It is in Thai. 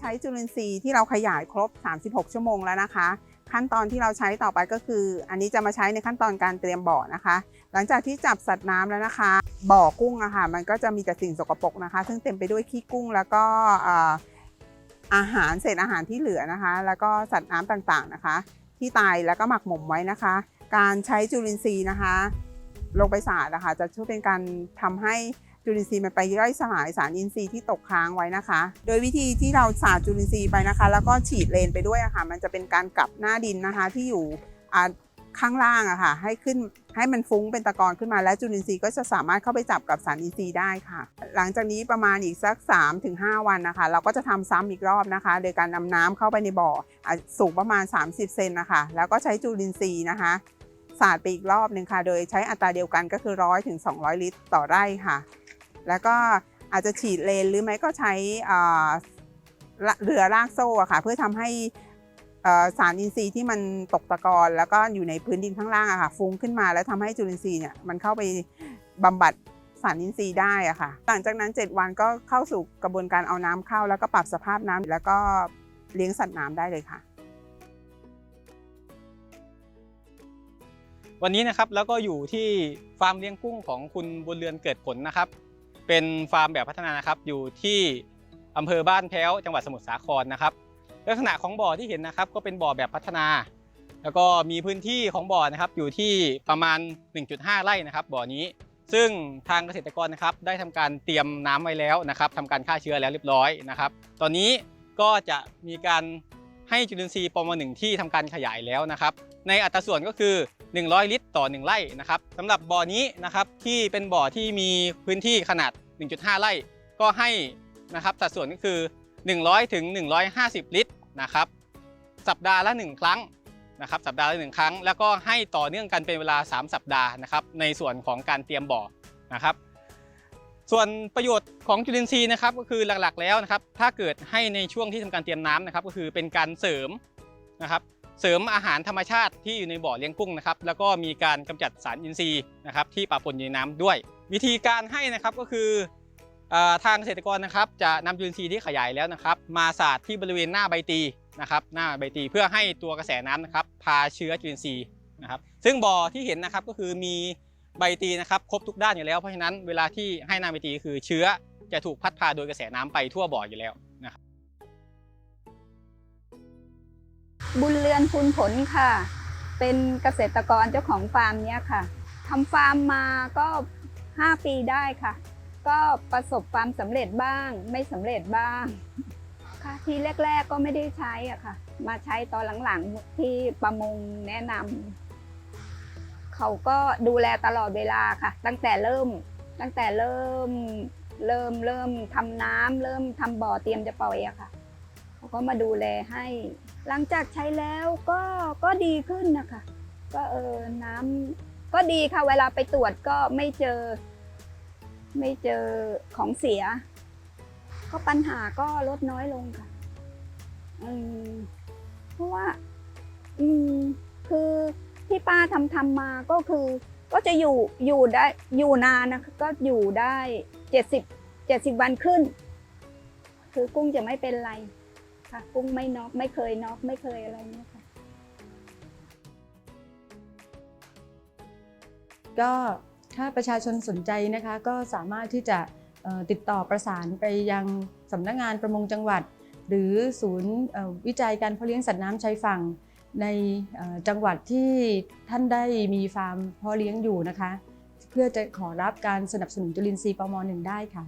ใช้จุลินทรีย์ที่เราขยายครบ 36 ชั่วโมงแล้วนะคะ ขั้นตอนที่เราใช้ต่อไปก็คือ อันนี้จะมาใช้ในขั้นตอนการเตรียมบ่อนะคะ หลังจากที่จับสัตว์น้ำแล้วนะคะ บ่อกุ้งอะค่ะมันก็จะมีแต่สิ่งสกปรกนะคะ ซึ่งเต็มไปด้วยขี้กุ้งแล้วก็เอ่ออาหารเศษอาหารที่เหลือนะคะ แล้วก็สัตว์น้ำต่างๆนะคะ ที่ตายแล้วก็หมักหมมไว้นะคะ การใช้จุลินทรีย์นะคะ ลงไปสาดนะคะจะช่วยเป็นการทำให้ จุลินทรีย์มันไปย่อยสลายสารอินทรีย์ที่ตกค้างไว้นะคะ โดยวิธีที่เราสาดจุลินทรีย์ไปนะคะ แล้วก็ฉีดเลนไปด้วยะค่ะ มันจะเป็นการกลับหน้าดินนะคะที่อยู่ข้างล่างอะค่ะ ให้ขึ้นให้มันฟุ้งเป็นตะกอนขึ้นมาและจุลินทรีย์ก็จะสามารถเข้าไปจับกับสารอินทรีย์ได้ค่ะ หลังจากนี้ประมาณอีกสัก 3-5 วันนะคะ เราก็จะทำซ้ำอีกรอบนะคะ โดยการนำน้ำเข้าไปในบ่อสูงประมาณ 30 เซนนะคะ แล้วก็ใช้จุลินทรีย์นะคะสาดไปอีกรอบหนึ่งค่ะ โดยใช้อัตราเดียวกันก็คือ 100ถึง200 ลิตรต่อไร่ค่ะ แล้วก็อาจจะฉีดเลนหรือไม่ก็ใช้เรือลากโซ่อะค่ะ เพื่อทำให้สารอินทรีย์ที่มันตกตะกอนแล้วก็อยู่ในพื้นดินข้างล่างอะค่ะฟุ้งขึ้นมาแล้วทำให้จุลินทรีย์เนี่ยมันเข้าไปบำบัดสารอินทรีย์ได้อะค่ะ หลังจากนั้น 7 วันก็เข้าสู่กระบวนการเอาน้ำเข้า แล้วก็ปรับสภาพน้ำแล้วก็เลี้ยงสัตว์น้ำได้เลยค่ะ วันนี้นะครับแล้วก็อยู่ที่ฟาร์มเลี้ยงกุ้งของคุณบุญเรือนเกิดผลนะครับ เป็นฟาร์มแบบพัฒนานะครับอยู่ที่อำเภอบ้านแพ้วจังหวัดสมุทรสาครนะครับ ลักษณะของบ่อที่เห็นนะครับ ก็เป็นบ่อแบบพัฒนา แล้วก็มีพื้นที่ของบ่อนะครับอยู่ที่ประมาณ 1.5 ไร่นะครับ บ่อนี้ ซึ่งทางเกษตรกรนะครับ ได้ทำการเตรียมน้ำไว้แล้วนะครับทำการฆ่าเชื้อแล้วเรียบร้อยนะครับ ตอนนี้ก็จะมีการ ให้จุลินทรีย์ปมหนึ่งที่ทำการขยายแล้วนะครับ ในอัตราส่วนก็คือ 100 ลิตรต่อ 1 ไร่นะครับสำหรับบ่อนี้นะครับที่เป็นบ่อที่มีพื้นที่ขนาด 1.5 ไร่ ก็ให้นะครับสัดส่วนก็คือ 100ถึง150 ลิตรนะครับสัปดาห์ละ 1 ครั้งนะครับสัปดาห์ละ1ครั้ง แล้วก็ให้ต่อเนื่องกันเป็นเวลา 3 สัปดาห์นะครับในส่วนของการเตรียมบ่อนะครับ ส่วนประโยชน์ของจุลินทรีย์นะครับก็คือหลักๆแล้วนะครับ ถ้าเกิดให้ในช่วงที่ทำการเตรียมน้ำนะครับ ก็คือเป็นการเสริมนะครับ เสริมอาหารธรรมชาติที่อยู่ในบ่อเลี้ยงกุ้งนะครับ แล้วก็มีการกำจัดสารอินทรีย์นะครับที่ปะปนอยู่ในน้ำด้วย วิธีการให้นะครับก็คือเอ่อทางเกษตรกรนะครับ จะนำจุลินทรีย์ที่ขยายแล้วนะครับ มาสาดที่บริเวณหน้าใบตีนะครับ หน้าใบตีเพื่อให้ตัวกระแสน้ำนะครับ พาเชื้อจุลินทรีย์นะครับ ซึ่งบ่อที่เห็นนะครับก็คือมี ใบตีนะครับครบทุกด้านอยู่แล้ว เพราะฉะนั้นเวลาที่ให้น้าใบตีคือเชื้อจะถูกพัดพาโดยกระแสน้ำไปทั่วบ่ออยู่แล้วนะครับ บุญเรือนพูนผลค่ะ เป็นเกษตรกรเจ้าของฟาร์มเนี้ยค่ะทำฟาร์มมาก็ 5 ปีได้ค่ะ ก็ประสบความสำเร็จบ้าง ไม่สำเร็จบ้างค่ะทีแรก ๆก็ไม่ได้ใช้อะค่ะ มาใช้ตอนหลังๆที่ประมงแนะนำ เขาก็ดูแลตลอดเวลาค่ะ ตั้งแต่เริ่ม ตั้งแต่เริ่มเริ่มเริ่มทำน้ำเริ่มทำบ่อเตรียมจะปล่อยอะค่ะเขาก็มาดูแลให้ หลังจากใช้แล้วก็ก็ดีขึ้นนะคะ ก็เออน้ำก็ดีค่ะ เวลาไปตรวจก็ไม่เจอ ไม่เจอของเสีย ก็ปัญหาก็ลดน้อยลงค่ะอืมเพราะว่า อืมคือ ที่ป้าทำทำมาก็คือ ก็จะอยู่อยู่ได้อยู่นานนะคะก็อยู่ได้เจ็ดสิบเจ็ดสิบวันขึ้น คือกุ้งจะไม่เป็นไรค่ะ กุ้งไม่น็อกไม่เคยน็อกไม่เคยอะไรเนี่ยค่ะ ก็ถ้าประชาชนสนใจนะคะ ก็สามารถที่จะติดต่อประสานไปยังสำนักงานประมงจังหวัด หรือศูนย์วิจัยการเพาะเลี้ยงสัตว์น้ำชายฝั่ง ในจังหวัดที่ท่านได้มีฟาร์มพ่อเลี้ยงอยู่นะคะ เพื่อจะขอรับการสนับสนุนจุลินทรีย์ปมหนึ่งได้ค่ะ